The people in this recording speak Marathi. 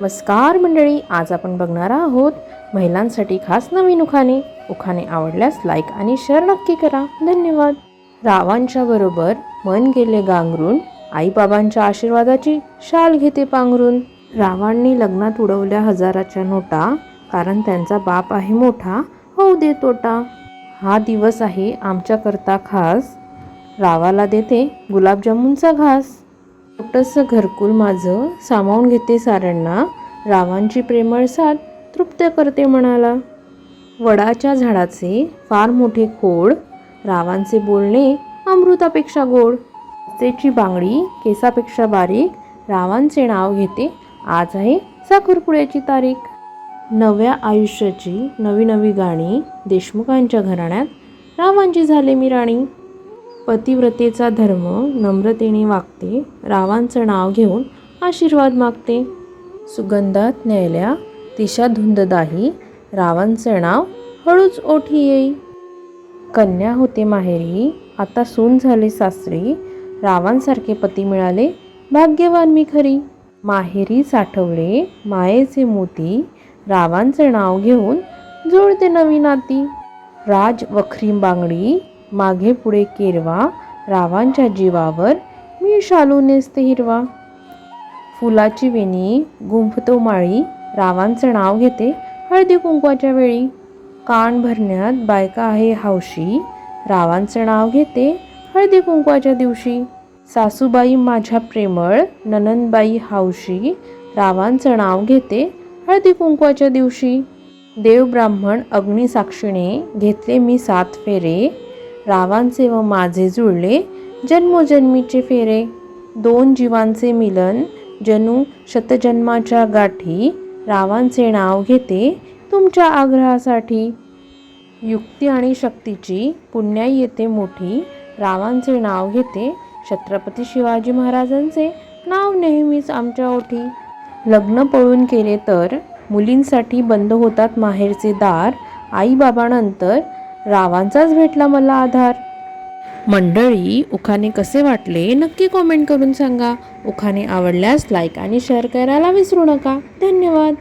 नमस्कार मंडळी आज आपण बघणार आहोत महिलांसाठी खास नवीन उखाणे. उखाणे आवडल्यास लाईक आणि शेअर नक्की करा. धन्यवाद. रावांच्या बरोबर मन गेले गांगरून आईबाबांच्या आशीर्वादाची शाल घेते पांघरून. रावांनी लग्नात उडवल्या हजाराच्या नोटा कारण त्यांचा बाप आहे मोठा होऊ दे तोटा. हा दिवस आहे आमच्याकरता खास. रावाला देते गुलाबजामुनचा घास. छोटंसं घरकुल माझं सामावून घेते साऱ्यांना रावांची प्रेमळ साथ तृप्त करते म्हणाला. वडाच्या झाडाचे फार मोठे खोड रावांचे बोलणे अमृतापेक्षा गोड. तेची बांगडी केसापेक्षा बारीक रावांचे नाव घेते आज आहे साखरपुड्याची तारीख. नव्या आयुष्याची नवी नवी गाणी देशमुखांच्या घराण्यात रावांची झाले मी राणी. पतिव्रतेचा धर्म नम्रतेने वागते रावांचं नाव घेऊन आशीर्वाद मागते. सुगंधात न्यायल्या तिशा धुंददाही रावांचं नाव हळूच ओठी येई. कन्या होते माहेरी आता सून झाले सासरी रावांसारखे पती मिळाले भाग्यवान मी खरी. माहेरी साठवले मायेचे मोती रावांचं नाव घेऊन जुळते नवी नाती. राज वखरी बांगडी मागे पुढे केरवा रावांच्या जीवावर मी शालू नेसते हिरवा फुलाची वेणी गुंफतो माळी रावांचं नाव घेते हळदी कुंकवाच्या वेळी. कान भरण्यात बायका आहे हौशी रावांचं नाव घेते हळदी कुंकवाच्या दिवशी. सासूबाई माझ्या प्रेमळ ननंदबाई हौशी रावांचं नाव घेते हळदी कुंकवाच्या दिवशी. देव ब्राह्मण अग्निसाक्षीने घेतले मी सात फेरे रावांचे व माझे जुळले जन्मोजन्मीचे फेरे. दोन जीवांचे मिलन जणू शतजन्माच्या गाठी. रावांचे नाव घेते तुमच्या आग्रहासाठी. युक्ती आणि शक्तीची पुण्याई येते मोठी. रावांचे नाव घेते छत्रपती शिवाजी महाराजांचे. नाव नेहमीच आमच्या ओठी. लग्न पळून केले तर मुलींसाठी बंद होतात माहेरचे दार. आईबाबानंतर रावांचाच भेटला मला आधार. मंडळी उखाने कसे वाटले? नक्की कॉमेंट करून सांगा. उखाने आवडल्यास लाईक आणि शेअर करायला विसरू नका. धन्यवाद.